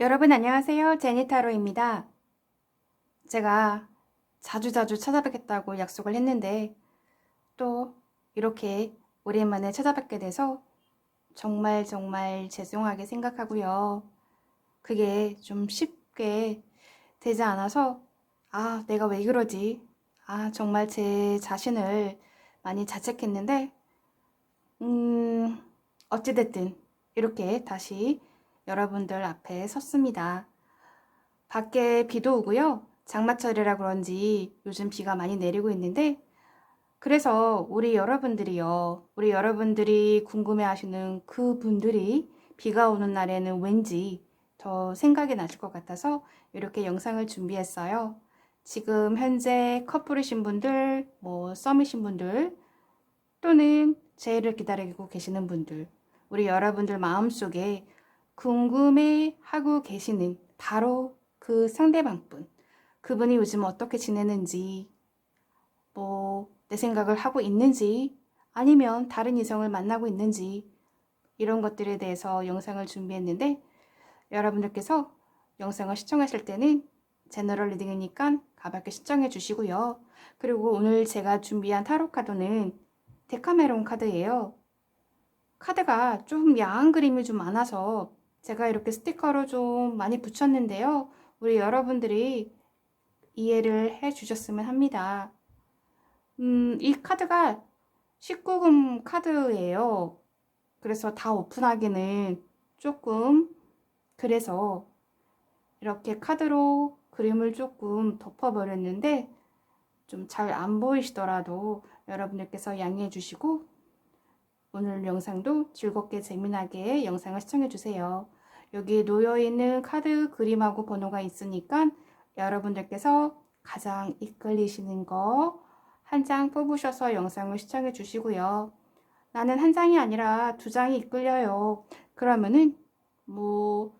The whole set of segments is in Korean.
여러분 안녕하세요. 제니타로입니다. 제가 자주자주 찾아뵙겠다고 약속을 했는데 또 이렇게 오랜만에 찾아뵙게 돼서 정말 정말 죄송하게 생각하고요. 그게 좀 쉽게 되지 않아서 아, 내가 왜 그러지? 아, 정말 제 자신을 많이 자책했는데 음, 어찌됐든 이렇게 다시 여러분들 앞에 섰습니다. 밖에 비도 오고요. 장마철이라 그런지 요즘 비가 많이 내리고 있는데 그래서 우리 여러분들이요. 우리 여러분들이 궁금해 하시는 그 분들이 비가 오는 날에는 왠지 더 생각이 나실 것 같아서 이렇게 영상을 준비했어요. 지금 현재 커플이신 분들, 뭐 썸이신 분들, 또는 제의를 기다리고 계시는 분들, 우리 여러분들 마음속에 궁금해 하고 계시는 바로 그 상대방분. 그분이 요즘 어떻게 지내는지, 뭐, 내 생각을 하고 있는지, 아니면 다른 이성을 만나고 있는지, 이런 것들에 대해서 영상을 준비했는데, 여러분들께서 영상을 시청하실 때는 제너럴 리딩이니까 가볍게 시청해 주시고요. 그리고 오늘 제가 준비한 타로 카드는 데카메론 카드예요. 카드가 좀 야한 그림이 좀 많아서 제가 이렇게 스티커로 좀 많이 붙였는데요. 우리 여러분들이 이해를 해 주셨으면 합니다. 음, 이 카드가 19금 카드예요. 그래서 다 오픈하기는 조금 그래서 이렇게 카드로 그림을 조금 덮어버렸는데 좀 잘 안 보이시더라도 여러분들께서 양해해 주시고 오늘 영상도 즐겁게 재미나게 영상을 시청해 주세요. 여기 놓여 있는 카드 그림하고 번호가 있으니까 여러분들께서 가장 이끌리시는 거 한 장 뽑으셔서 영상을 시청해 주시고요. 나는 한 장이 아니라 두 장이 이끌려요. 그러면은 뭐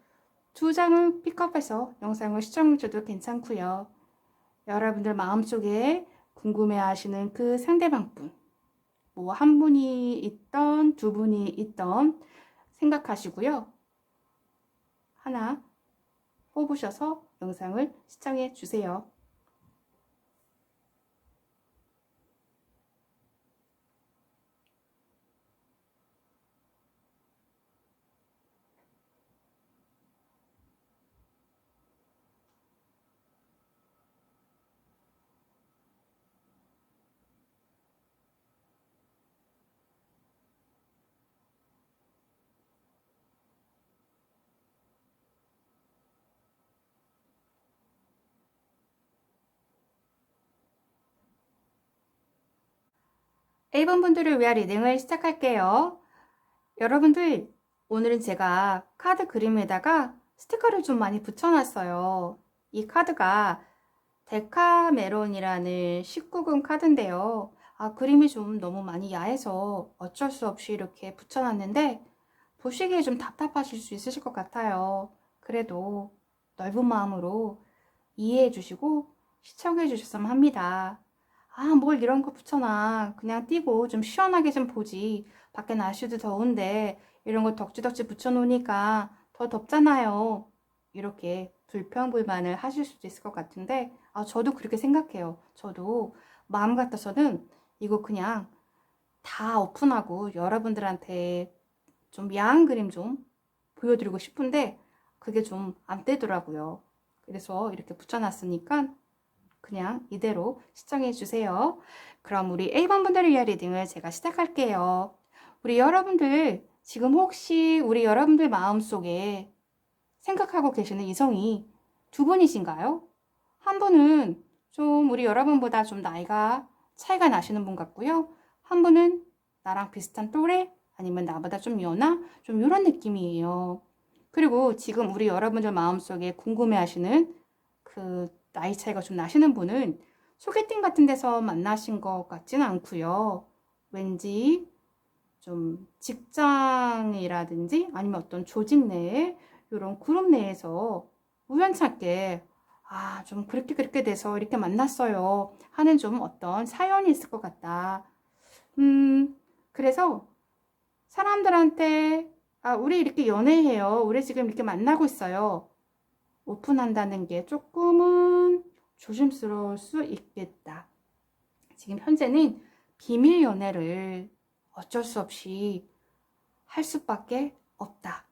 두 장을 픽업해서 영상을 시청해 줘도 괜찮고요. 여러분들 마음속에 궁금해 하시는 그 상대방분 뭐 한 분이 있던 두 분이 있던 생각하시고요. 하나 뽑으셔서 영상을 시청해 주세요. A번 분들을 위한 리딩을 시작할게요. 여러분들, 오늘은 제가 카드 그림에다가 스티커를 좀 많이 붙여놨어요. 이 카드가 데카메론이라는 19금 카드인데요. 아, 그림이 좀 너무 많이 야해서 어쩔 수 없이 이렇게 붙여놨는데 보시기에 좀 답답하실 수 있으실 것 같아요. 그래도 넓은 마음으로 이해해 주시고 시청해 주셨으면 합니다. 아, 뭘 이런 거 붙여놔. 그냥 띄고 좀 시원하게 좀 보지. 밖에 날씨도 더운데 이런 거 덕지덕지 붙여놓으니까 더 덥잖아요. 이렇게 불평불만을 하실 수도 있을 것 같은데, 아, 저도 그렇게 생각해요. 저도 마음 같아서는 이거 그냥 다 오픈하고 여러분들한테 좀 야한 그림 좀 보여드리고 싶은데, 그게 좀 안 되더라고요. 그래서 이렇게 붙여놨으니까 그냥 이대로 시청해 주세요. 그럼 우리 A번 분들을 위한 리딩을 제가 시작할게요. 우리 여러분들 지금 혹시 우리 여러분들 마음속에 생각하고 계시는 이성이 두 분이신가요? 한 분은 좀 우리 여러분보다 좀 나이가 차이가 나시는 분 같고요. 한 분은 나랑 비슷한 또래 아니면 나보다 좀 연하 좀 이런 느낌이에요. 그리고 지금 우리 여러분들 마음속에 궁금해 하시는 그 나이 차이가 좀 나시는 분은 소개팅 같은 데서 만나신 것 같지는 않고요. 왠지 좀 직장이라든지 아니면 어떤 조직 내에 이런 그룹 내에서 우연찮게 아, 좀 그렇게 그렇게 돼서 이렇게 만났어요. 하는 좀 어떤 사연이 있을 것 같다. 음, 그래서 사람들한테 아, 우리 이렇게 연애해요. 우리 지금 이렇게 만나고 있어요. 오픈한다는 게 조금은 조심스러울 수 있겠다. 지금 현재는 비밀 연애를 어쩔 수 없이 할 수밖에 없다.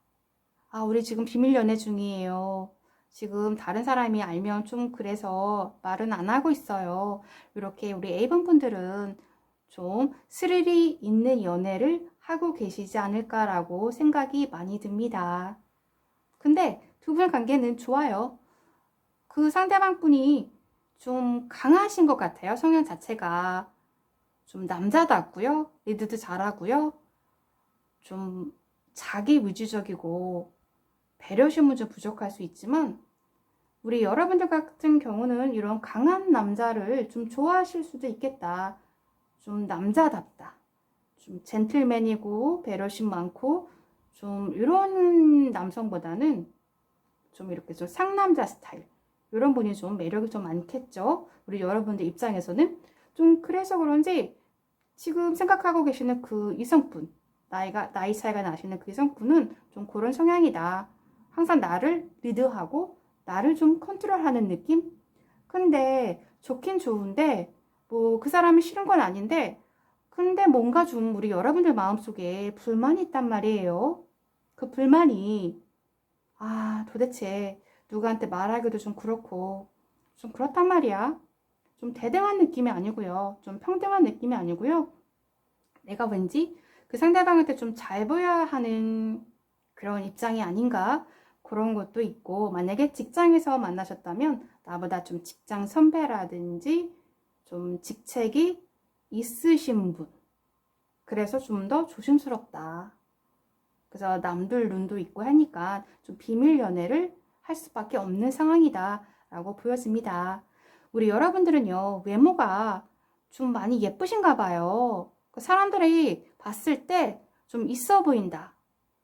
아, 우리 지금 비밀 연애 중이에요. 지금 다른 사람이 알면 좀 그래서 말은 안 하고 있어요. 이렇게 우리 A번 분들은 좀 스릴이 있는 연애를 하고 계시지 않을까라고 생각이 많이 듭니다. 근데 두 분 관계는 좋아요. 그 상대방 분이 좀 강하신 것 같아요. 성향 자체가 좀 남자답고요. 리드도 잘하고요. 좀 자기 위주적이고 배려심은 좀 부족할 수 있지만 우리 여러분들 같은 경우는 이런 강한 남자를 좀 좋아하실 수도 있겠다. 좀 남자답다. 좀 젠틀맨이고 배려심 많고 좀 이런 남성보다는 좀 이렇게 좀 상남자 스타일 이런 분이 좀 매력이 좀 많겠죠. 우리 여러분들 입장에서는 좀 그래서 그런지 지금 생각하고 계시는 그 이성분 나이가 나이 차이가 나시는 그 이성분은 좀 그런 성향이다. 항상 나를 리드하고 나를 좀 컨트롤하는 느낌? 근데 좋긴 좋은데 뭐 그 사람이 싫은 건 아닌데 근데 뭔가 좀 우리 여러분들 마음속에 불만이 있단 말이에요. 그 불만이 아 도대체 누구한테 말하기도 좀 그렇고 좀 그렇단 말이야. 좀 대등한 느낌이 아니고요. 좀 평등한 느낌이 아니고요. 내가 왠지 그 상대방한테 좀 잘 보여야 하는 그런 입장이 아닌가 그런 것도 있고 만약에 직장에서 만나셨다면 나보다 좀 직장 선배라든지 좀 직책이 있으신 분 그래서 좀 더 조심스럽다 그래서 남들 눈도 있고 하니까 좀 비밀 연애를 할 수밖에 없는 상황이다 라고 보여집니다 우리 여러분들은요 외모가 좀 많이 예쁘신가 봐요 그 사람들이 봤을 때 좀 있어 보인다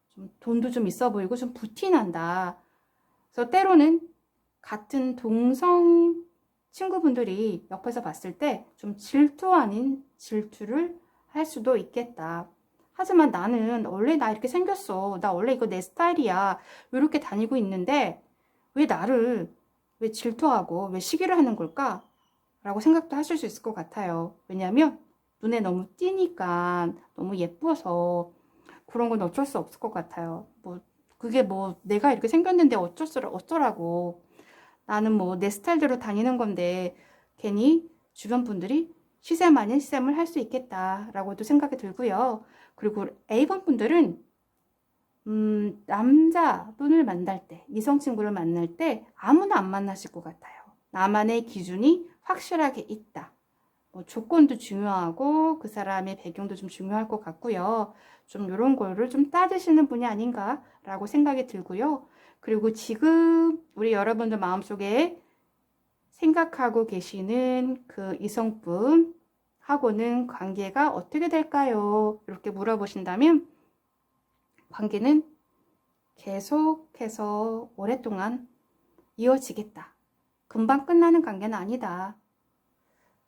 좀 돈도 좀 있어 보이고 좀 부티난다. 그래서 때로는 같은 동성 친구분들이 옆에서 봤을 때 좀 질투 아닌 질투를 할 수도 있겠다. 하지만 나는 원래 나 이렇게 생겼어. 나 원래 이거 내 스타일이야. 이렇게 다니고 있는데 왜 나를 왜 질투하고 왜 시기를 하는 걸까? 라고 생각도 하실 수 있을 것 같아요. 왜냐하면 눈에 너무 띄니까 너무 예뻐서 그런 건 어쩔 수 없을 것 같아요. 뭐 그게 뭐 내가 이렇게 생겼는데 어쩔 수 어쩌라고 나는 뭐 내 스타일대로 다니는 건데 괜히 주변 분들이 시샘 아닌 시샘을 할 수 있겠다라고도 생각이 들고요. 그리고 A번 분들은 음, 남자분을 만날 때, 이성 친구를 만날 때 아무나 안 만나실 것 같아요. 나만의 기준이 확실하게 있다. 뭐 조건도 중요하고 그 사람의 배경도 좀 중요할 것 같고요. 좀 이런 거를 좀 따지시는 분이 아닌가라고 생각이 들고요. 그리고 지금 우리 여러분들 마음속에 생각하고 계시는 그 이성분 하고는 관계가 어떻게 될까요? 이렇게 물어보신다면 관계는 계속해서 오랫동안 이어지겠다. 금방 끝나는 관계는 아니다.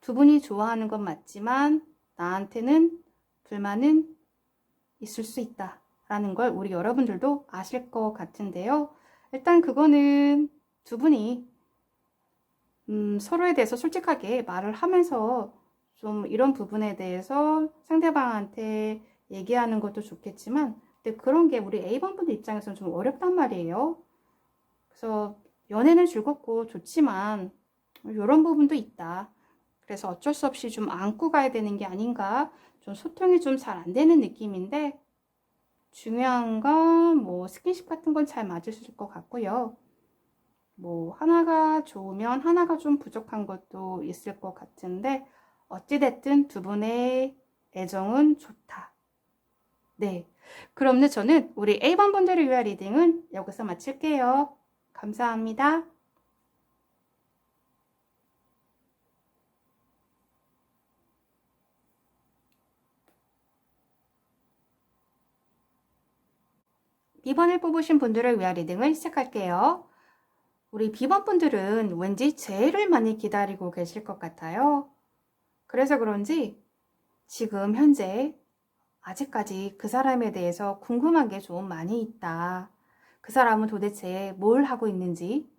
두 분이 좋아하는 건 맞지만 나한테는 불만은 있을 수 있다. 라는 걸 우리 여러분들도 아실 것 같은데요. 일단 그거는 두 분이 음, 서로에 대해서 솔직하게 말을 하면서 좀 이런 부분에 대해서 상대방한테 얘기하는 것도 좋겠지만 근데 그런 게 우리 A번 분들 입장에서는 좀 어렵단 말이에요. 그래서 연애는 즐겁고 좋지만 이런 부분도 있다. 그래서 어쩔 수 없이 좀 안고 가야 되는 게 아닌가. 좀 소통이 좀 잘 안 되는 느낌인데 중요한 건 뭐 스킨십 같은 건 잘 맞으실 것 같고요. 뭐 하나가 좋으면 하나가 좀 부족한 것도 있을 것 같은데 어찌됐든 두 분의 애정은 좋다. 네. 그럼요 저는 우리 A번 분들을 위한 리딩은 여기서 마칠게요. 감사합니다. B번을 뽑으신 분들을 위한 리딩을 시작할게요. 우리 B번 분들은 왠지 제일을 많이 기다리고 계실 것 같아요. 그래서 그런지 지금 현재 아직까지 그 사람에 대해서 궁금한 게 좀 많이 있다. 그 사람은 도대체 뭘 하고 있는지,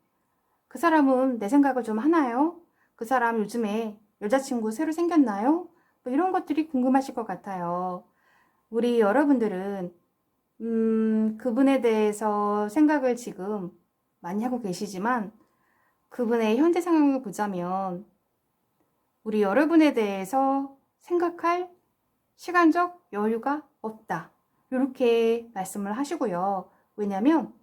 그 사람은 내 생각을 좀 하나요? 그 사람 요즘에 여자친구 새로 생겼나요? 뭐 이런 것들이 궁금하실 것 같아요. 우리 여러분들은, 음, 그분에 대해서 생각을 지금 많이 하고 계시지만, 그분의 현재 상황을 보자면, 우리 여러분에 대해서 생각할 시간적 여유가 없다. 이렇게 말씀을 하시고요. 왜냐면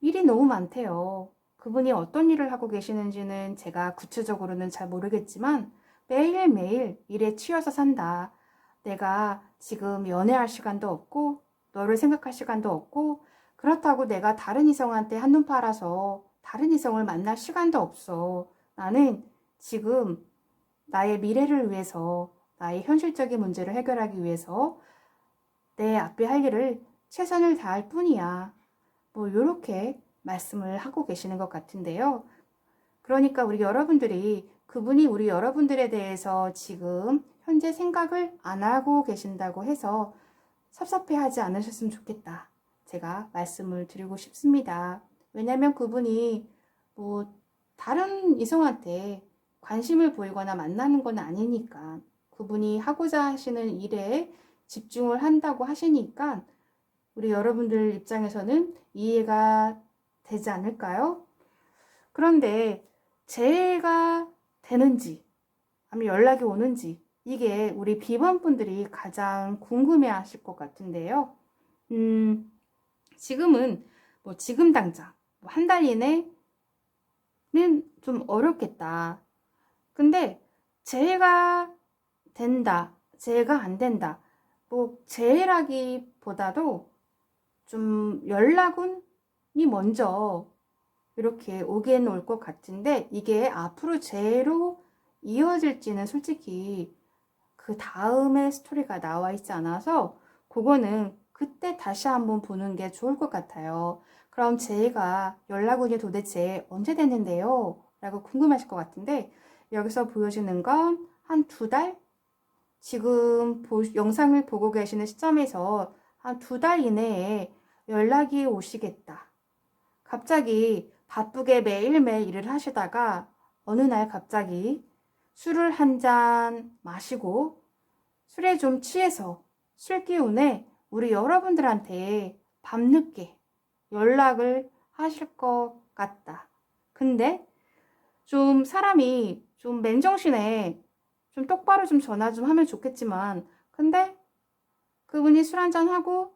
일이 너무 많대요. 그분이 어떤 일을 하고 계시는지는 제가 구체적으로는 잘 모르겠지만 매일매일 일에 치여서 산다. 내가 지금 연애할 시간도 없고 너를 생각할 시간도 없고 그렇다고 내가 다른 이성한테 한눈 팔아서 다른 이성을 만날 시간도 없어. 나는 지금 나의 미래를 위해서 나의 현실적인 문제를 해결하기 위해서 내 앞에 할 일을 최선을 다할 뿐이야. 뭐, 요렇게 말씀을 하고 계시는 것 같은데요. 그러니까 우리 여러분들이 그분이 우리 여러분들에 대해서 지금 현재 생각을 안 하고 계신다고 해서 섭섭해 하지 않으셨으면 좋겠다. 제가 말씀을 드리고 싶습니다. 왜냐면 그분이 뭐 다른 이성한테 관심을 보이거나 만나는 건 아니니까 그분이 하고자 하시는 일에 집중을 한다고 하시니까 우리 여러분들 입장에서는 이해가 되지 않을까요? 그런데 재해가 되는지 아니면 연락이 오는지 이게 우리 비번분들이 가장 궁금해 하실 것 같은데요. 음, 지금은 뭐 지금 당장 뭐 한달 이내는 좀 어렵겠다. 근데 재해가 된다, 재해가 안 된다. 뭐 재해라기보다도 좀 연락운이 먼저 이렇게 오긴 올 것 같은데 이게 앞으로 재해로 이어질지는 솔직히 그 다음에 스토리가 나와 있지 않아서 그거는 그때 다시 한번 보는 게 좋을 것 같아요. 그럼 제가 연락운이 도대체 언제 됐는데요? 라고 궁금하실 것 같은데 여기서 보여주는 건 한 두 달? 지금 보, 영상을 보고 계시는 시점에서 한 두 달 이내에 연락이 오시겠다. 갑자기 바쁘게 매일매일 일을 하시다가 어느 날 갑자기 술을 한 잔 마시고 술에 좀 취해서 술 기운에 우리 여러분들한테 밤늦게 연락을 하실 것 같다. 근데 좀 사람이 좀 맨정신에 좀 똑바로 좀 전화 좀 하면 좋겠지만, 근데 그분이 술 한잔 하고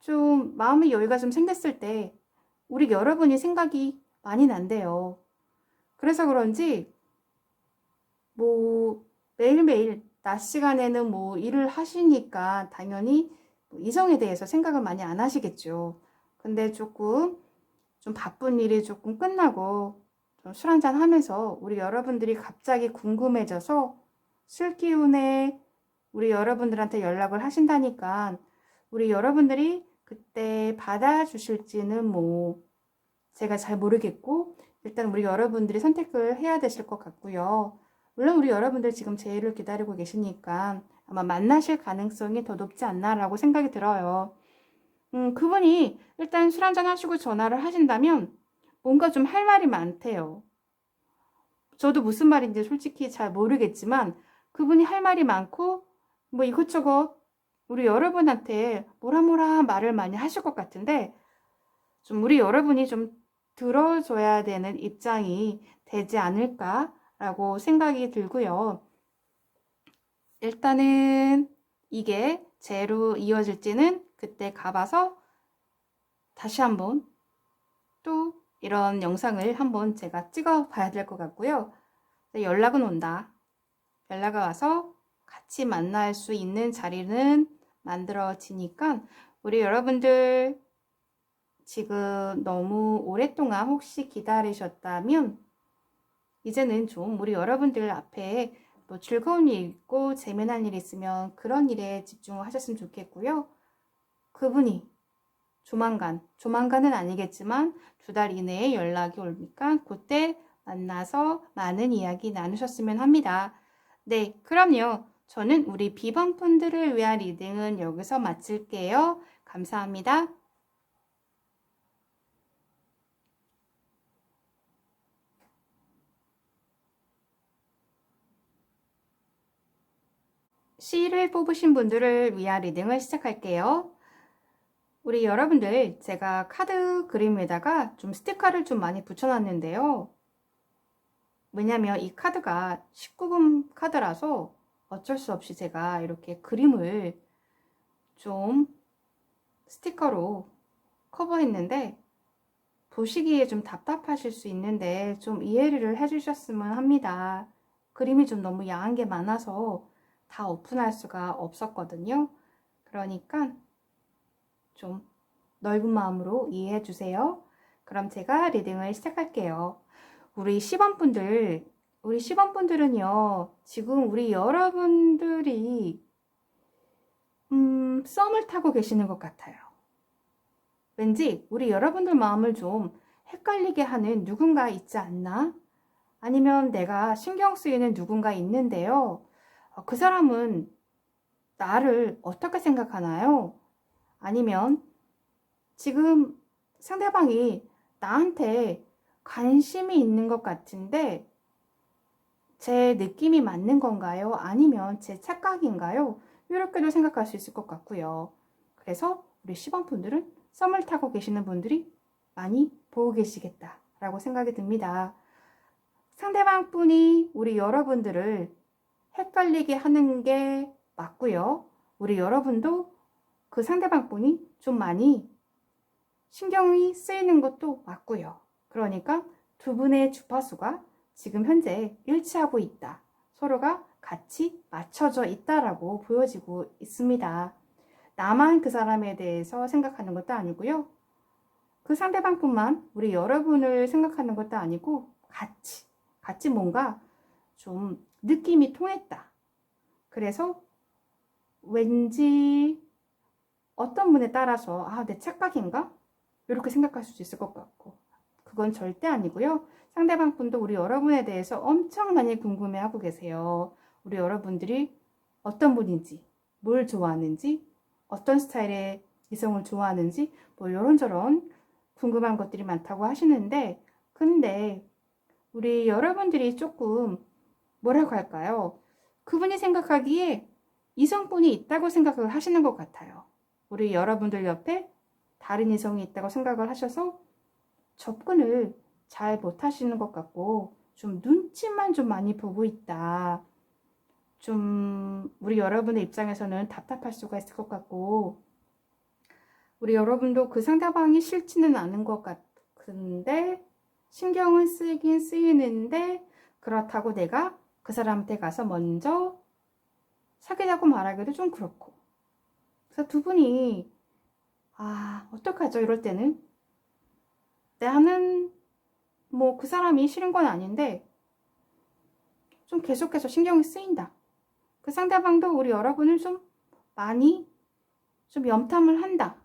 좀 마음의 여유가 좀 생겼을 때 우리 여러분이 생각이 많이 난대요. 그래서 그런지 뭐 매일매일 낮 시간에는 뭐 일을 하시니까 당연히 뭐 이성에 대해서 생각을 많이 안 하시겠죠. 근데 조금 좀 바쁜 일이 조금 끝나고 술 한잔 하면서 우리 여러분들이 갑자기 궁금해져서 술 기운에 우리 여러분들한테 연락을 하신다니까 우리 여러분들이 그때 받아주실지는 뭐 제가 잘 모르겠고 일단 우리 여러분들이 선택을 해야 되실 것 같고요. 물론 우리 여러분들 지금 제의를 기다리고 계시니까 아마 만나실 가능성이 더 높지 않나라고 생각이 들어요. 음, 그분이 일단 술 한잔 하시고 전화를 하신다면 뭔가 좀 할 말이 많대요. 저도 무슨 말인지 솔직히 잘 모르겠지만 그분이 할 말이 많고 뭐 이것저것 우리 여러분한테 뭐라 뭐라 말을 많이 하실 것 같은데 좀 우리 여러분이 좀 들어줘야 되는 입장이 되지 않을까라고 생각이 들고요. 일단은 이게 제로 이어질지는 그때 가봐서 다시 한번 또 이런 영상을 한번 제가 찍어 봐야 될 것 같고요. 연락은 온다. 연락이 와서 같이 만날 수 있는 자리는 만들어지니까 우리 여러분들 지금 너무 오랫동안 혹시 기다리셨다면 이제는 좀 우리 여러분들 앞에 뭐 즐거운 일 있고 재미난 일 있으면 그런 일에 집중을 하셨으면 좋겠고요. 그분이 조만간, 조만간은 아니겠지만 두 달 이내에 연락이 오니까 그때 만나서 많은 이야기 나누셨으면 합니다. 네, 그럼요. 저는 우리 비방 펀드를 위한 리딩은 여기서 마칠게요. 감사합니다. C를 뽑으신 분들을 위한 리딩을 시작할게요. 우리 여러분들 제가 카드 그림에다가 좀 스티커를 좀 많이 붙여놨는데요. 왜냐면 이 카드가 19금 카드라서 어쩔 수 없이 제가 이렇게 그림을 좀 스티커로 커버했는데 보시기에 좀 답답하실 수 있는데 좀 이해를 해주셨으면 합니다. 그림이 좀 너무 야한 게 많아서 다 오픈할 수가 없었거든요. 그러니까 좀 넓은 마음으로 이해해 주세요. 그럼 제가 리딩을 시작할게요. 우리 10원 분들, 우리 10원 분들은요, 지금 우리 여러분들이, 음, 썸을 타고 계시는 것 같아요. 왠지 우리 여러분들 마음을 좀 헷갈리게 하는 누군가 있지 않나? 아니면 내가 신경 쓰이는 누군가 있는데요. 어, 그 사람은 나를 어떻게 생각하나요? 아니면 지금 상대방이 나한테 관심이 있는 것 같은데 제 느낌이 맞는 건가요? 아니면 제 착각인가요? 이렇게도 생각할 수 있을 것 같고요. 그래서 우리 10원 분들은 썸을 타고 계시는 분들이 많이 보고 계시겠다라고 생각이 듭니다. 상대방 분이 우리 여러분들을 헷갈리게 하는 게 맞고요. 우리 여러분도 그 상대방 분이 좀 많이 신경이 쓰이는 것도 맞고요. 그러니까 두 분의 주파수가 지금 현재 일치하고 있다. 서로가 같이 맞춰져 있다라고 보여지고 있습니다. 나만 그 사람에 대해서 생각하는 것도 아니고요. 그 상대방뿐만 우리 여러분을 생각하는 것도 아니고 같이 같이 뭔가 좀 느낌이 통했다. 그래서 왠지 어떤 분에 따라서 아, 내 착각인가? 이렇게 생각할 수도 있을 것 같고 그건 절대 아니고요. 상대방 분도 우리 여러분에 대해서 엄청 많이 궁금해하고 계세요. 우리 여러분들이 어떤 분인지, 뭘 좋아하는지, 어떤 스타일의 이성을 좋아하는지 뭐 이런저런 궁금한 것들이 많다고 하시는데 근데 우리 여러분들이 조금 뭐라고 할까요? 그분이 생각하기에 이성분이 있다고 생각을 하시는 것 같아요. 우리 여러분들 옆에 다른 이성이 있다고 생각을 하셔서 접근을 잘 못하시는 것 같고 좀 눈치만 좀 많이 보고 있다. 좀 우리 여러분의 입장에서는 답답할 수가 있을 것 같고 우리 여러분도 그 상대방이 싫지는 않은 것 같은데 신경은 쓰이긴 쓰이는데 그렇다고 내가 그 사람한테 가서 먼저 사귀자고 말하기도 좀 그렇고. 그래서 두 분이 아 어떡하죠? 이럴 때는 나는 뭐 그 사람이 싫은 건 아닌데 좀 계속해서 신경이 쓰인다 그 상대방도 우리 여러분을 좀 많이 좀 염탐을 한다.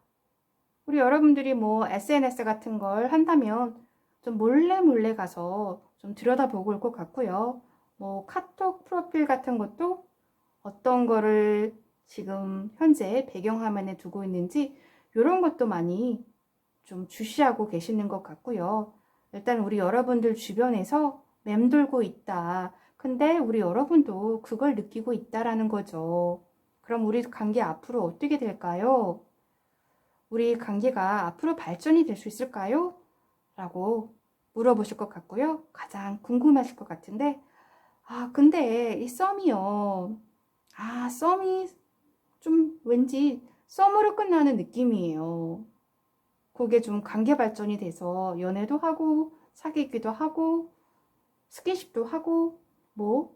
우리 여러분들이 뭐 SNS 같은 걸 한다면 좀 몰래 몰래 가서 좀 들여다보고 올 것 같고요. 뭐 카톡 프로필 같은 것도 어떤 거를 지금 현재 배경화면에 두고 있는지 이런 것도 많이 좀 주시하고 계시는 것 같고요. 일단 우리 여러분들 주변에서 맴돌고 있다. 근데 우리 여러분도 그걸 느끼고 있다라는 거죠. 그럼 우리 관계 앞으로 어떻게 될까요? 우리 관계가 앞으로 발전이 될 수 있을까요? 라고 물어보실 것 같고요. 가장 궁금하실 것 같은데, 아, 근데 이 썸이요. 아, 썸이 좀 왠지 썸으로 끝나는 느낌이에요. 그게 좀 관계 발전이 돼서 연애도 하고, 사귀기도 하고, 스킨십도 하고, 뭐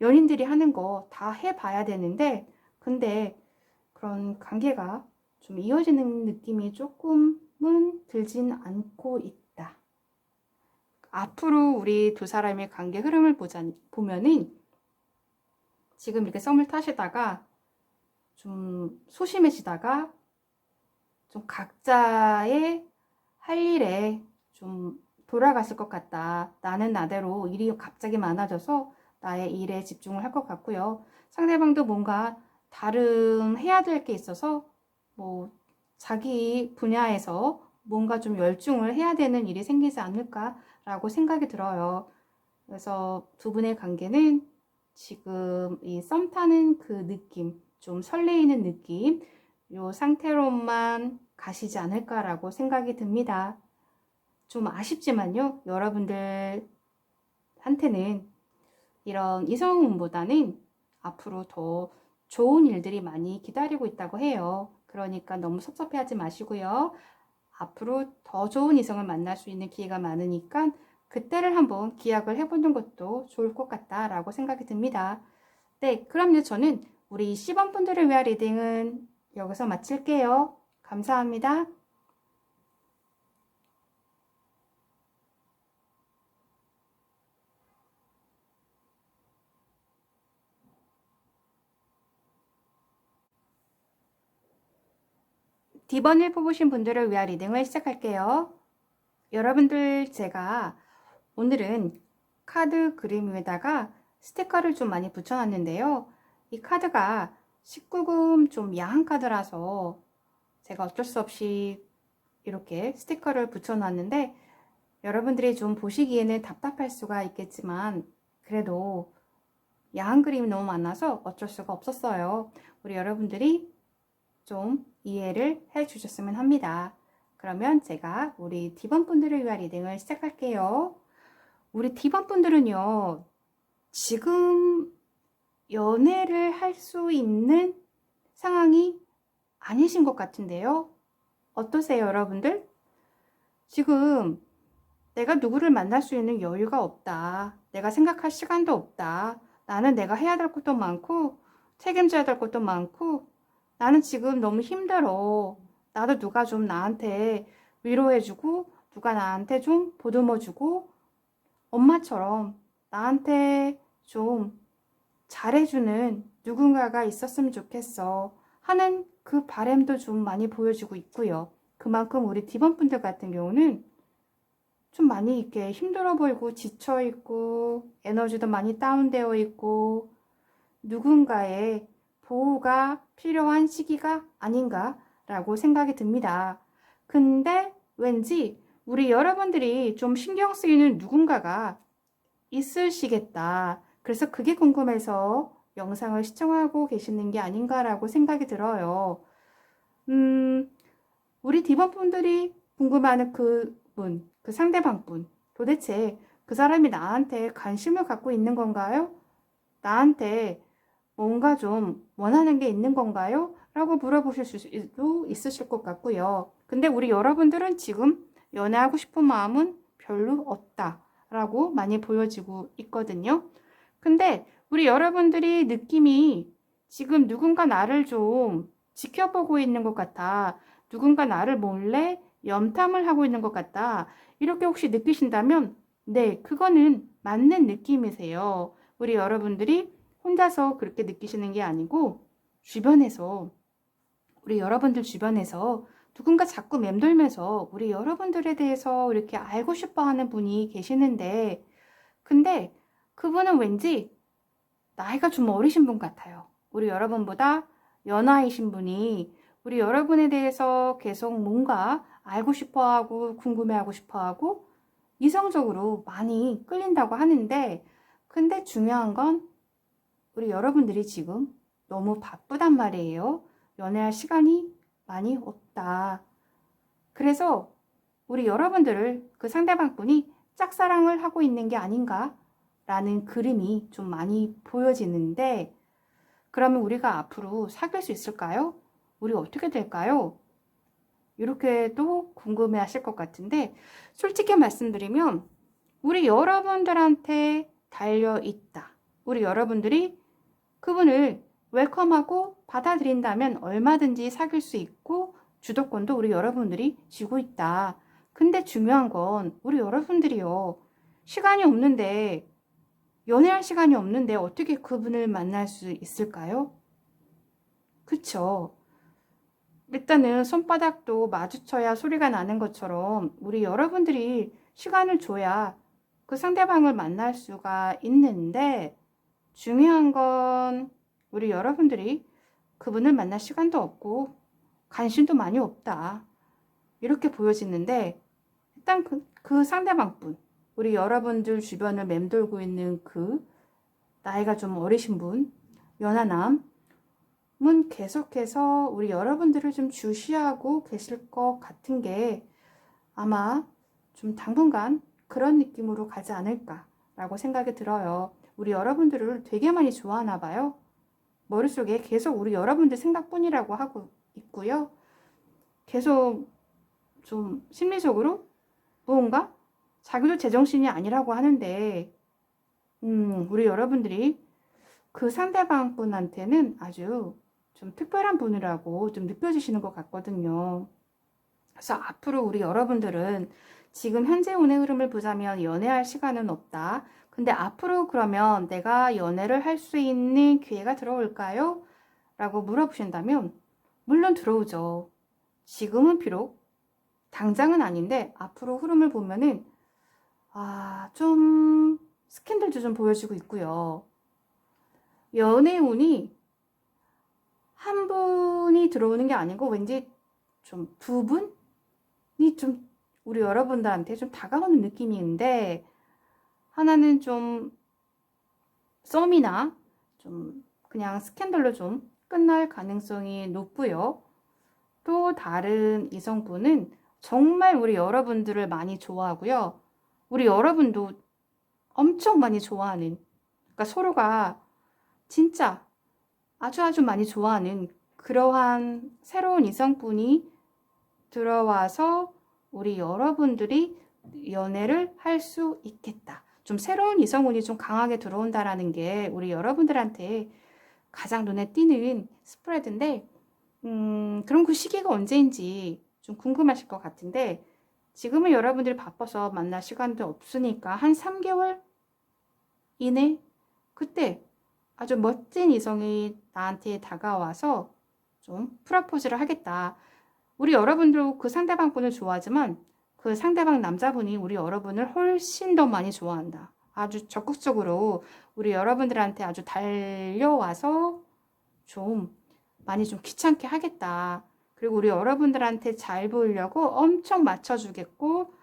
연인들이 하는 거 다 해봐야 되는데 근데 그런 관계가 좀 이어지는 느낌이 조금은 들진 않고 있다. 앞으로 우리 두 사람의 관계 흐름을 보자, 보면은 지금 이렇게 썸을 타시다가 좀 소심해지다가 좀 각자의 할 일에 좀 돌아갔을 것 같다. 나는 나대로 일이 갑자기 많아져서 나의 일에 집중을 할 것 같고요. 상대방도 뭔가 다른 해야 될 게 있어서 뭐 자기 분야에서 뭔가 좀 열중을 해야 되는 일이 생기지 않을까라고 생각이 들어요. 그래서 두 분의 관계는 지금 이 썸 타는 그 느낌, 좀 설레이는 느낌, 요 상태로만 가시지 않을까라고 생각이 듭니다. 좀 아쉽지만요, 여러분들한테는 이런 이성운보다는 앞으로 더 좋은 일들이 많이 기다리고 있다고 해요. 그러니까 너무 섭섭해하지 마시고요. 앞으로 더 좋은 이성을 만날 수 있는 기회가 많으니까 그때를 한번 기약을 해보는 것도 좋을 것 같다라고 생각이 듭니다. 네, 그럼요. 저는 우리 10원 분들을 위한 리딩은 여기서 마칠게요. 감사합니다. D번을 뽑으신 분들을 위한 리딩을 시작할게요. 여러분들 제가 오늘은 카드 그림 위에다가 스티커를 좀 많이 붙여놨는데요. 이 카드가 19금 좀 야한 카드라서 제가 어쩔 수 없이 이렇게 스티커를 붙여놨는데 여러분들이 좀 보시기에는 답답할 수가 있겠지만 그래도 야한 그림이 너무 많아서 어쩔 수가 없었어요. 우리 여러분들이 좀 이해를 해 주셨으면 합니다. 그러면 제가 우리 D번 분들을 위한 리딩을 시작할게요. 우리 D번 분들은요, 지금 연애를 할 수 있는 상황이 아니신 것 같은데요. 어떠세요, 여러분들? 지금 내가 누구를 만날 수 있는 여유가 없다. 내가 생각할 시간도 없다. 나는 내가 해야 될 것도 많고, 책임져야 될 것도 많고, 나는 지금 너무 힘들어. 나도 누가 좀 나한테 위로해주고, 누가 나한테 좀 보듬어주고, 엄마처럼 나한테 좀 잘해주는 누군가가 있었으면 좋겠어. 하는 그 바램도 좀 많이 보여주고 있고요. 그만큼 우리 디번 분들 같은 경우는 좀 많이 이렇게 힘들어 보이고 지쳐 있고 에너지도 많이 다운되어 있고 누군가의 보호가 필요한 시기가 아닌가라고 생각이 듭니다. 근데 왠지 우리 여러분들이 좀 신경 쓰이는 누군가가 있으시겠다. 그래서 그게 궁금해서 영상을 시청하고 계시는 게 아닌가라고 생각이 들어요. 음, 우리 디번 분들이 궁금해하는 그 분, 그 상대방 분, 도대체 그 사람이 나한테 관심을 갖고 있는 건가요? 나한테 뭔가 좀 원하는 게 있는 건가요? 라고 물어보실 수도 있으실 것 같고요. 근데 우리 여러분들은 지금 연애하고 싶은 마음은 별로 없다. 라고 많이 보여지고 있거든요. 근데 우리 여러분들이 느낌이 지금 누군가 나를 좀 지켜보고 있는 것 같아. 누군가 나를 몰래 염탐을 하고 있는 것 같다. 이렇게 혹시 느끼신다면, 네, 그거는 맞는 느낌이세요. 우리 여러분들이 혼자서 그렇게 느끼시는 게 아니고, 주변에서, 우리 여러분들 주변에서 누군가 자꾸 맴돌면서 우리 여러분들에 대해서 이렇게 알고 싶어 하는 분이 계시는데, 근데 그분은 왠지 나이가 좀 어리신 분 같아요. 우리 여러분보다 연하이신 분이 우리 여러분에 대해서 계속 뭔가 알고 싶어 하고 궁금해 하고 싶어 하고 이성적으로 많이 끌린다고 하는데 근데 중요한 건 우리 여러분들이 지금 너무 바쁘단 말이에요. 연애할 시간이 많이 없다. 그래서 우리 여러분들을 그 상대방 분이 짝사랑을 하고 있는 게 아닌가 라는 그림이 좀 많이 보여지는데 그러면 우리가 앞으로 사귈 수 있을까요? 우리 어떻게 될까요? 이렇게도 궁금해 하실 것 같은데 솔직히 말씀드리면 우리 여러분들한테 달려 있다. 우리 여러분들이 그분을 웰컴하고 받아들인다면 얼마든지 사귈 수 있고 주도권도 우리 여러분들이 쥐고 있다. 근데 중요한 건 우리 여러분들이요. 시간이 없는데 연애할 시간이 없는데 어떻게 그분을 만날 수 있을까요? 그쵸? 일단은 손바닥도 마주쳐야 소리가 나는 것처럼 우리 여러분들이 시간을 줘야 그 상대방을 만날 수가 있는데 중요한 건 우리 여러분들이 그분을 만날 시간도 없고 관심도 많이 없다. 이렇게 보여지는데 일단 그, 그 상대방분 우리 여러분들 주변을 맴돌고 있는 그 나이가 좀 어리신 분, 연하남은 계속해서 우리 여러분들을 좀 주시하고 계실 것 같은 게 아마 좀 당분간 그런 느낌으로 가지 않을까라고 생각이 들어요. 우리 여러분들을 되게 많이 좋아하나 봐요. 머릿속에 계속 우리 여러분들 생각뿐이라고 하고 있고요. 계속 좀 심리적으로 무언가 자기도 제정신이 아니라고 하는데, 음, 우리 여러분들이 그 상대방 분한테는 아주 좀 특별한 분이라고 좀 느껴지시는 것 같거든요. 그래서 앞으로 우리 여러분들은 지금 현재 운의 흐름을 보자면 연애할 시간은 없다. 근데 앞으로 그러면 내가 연애를 할 수 있는 기회가 들어올까요? 라고 물어보신다면, 물론 들어오죠. 지금은 비록 당장은 아닌데, 앞으로 흐름을 보면은, 아, 좀, 스캔들도 좀 보여주고 있고요. 연애 운이 한 분이 들어오는 게 아니고, 왠지 좀 두 분이 좀 우리 여러분들한테 좀 다가오는 느낌인데, 하나는 좀 썸이나 좀 그냥 스캔들로 좀 끝날 가능성이 높고요. 또 다른 이성분은 정말 우리 여러분들을 많이 좋아하고요. 우리 여러분도 엄청 많이 좋아하는, 그러니까 서로가 진짜 아주 아주 많이 좋아하는 그러한 새로운 이성분이 들어와서 우리 여러분들이 연애를 할 수 있겠다. 좀 새로운 이성운이 좀 강하게 들어온다라는 게 우리 여러분들한테 가장 눈에 띄는 스프레드인데, 음, 그럼 그 시기가 언제인지 좀 궁금하실 것 같은데, 지금은 여러분들이 바빠서 만날 시간도 없으니까 한 3개월 이내? 그때 아주 멋진 이성이 나한테 다가와서 좀 프로포즈를 하겠다. 우리 여러분도 그 상대방 분을 좋아하지만 그 상대방 남자분이 우리 여러분을 훨씬 더 많이 좋아한다. 아주 적극적으로 우리 여러분들한테 아주 달려와서 좀 많이 좀 귀찮게 하겠다. 그리고 우리 여러분들한테 잘 보이려고 엄청 맞춰주겠고,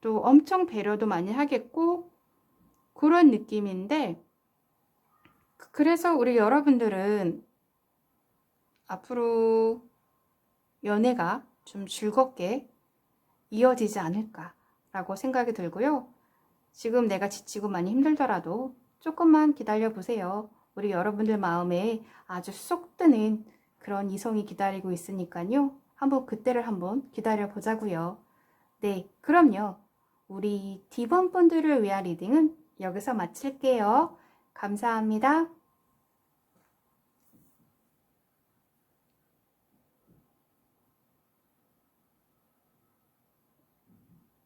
또 엄청 배려도 많이 하겠고, 그런 느낌인데, 그래서 우리 여러분들은 앞으로 연애가 좀 즐겁게 이어지지 않을까라고 생각이 들고요. 지금 내가 지치고 많이 힘들더라도 조금만 기다려 보세요. 우리 여러분들 마음에 아주 쏙 드는 그런 이성이 기다리고 있으니까요. 한번 그때를 한번 기다려 보자고요. 네, 그럼요. 우리 D번 분들을 위한 리딩은 여기서 마칠게요. 감사합니다.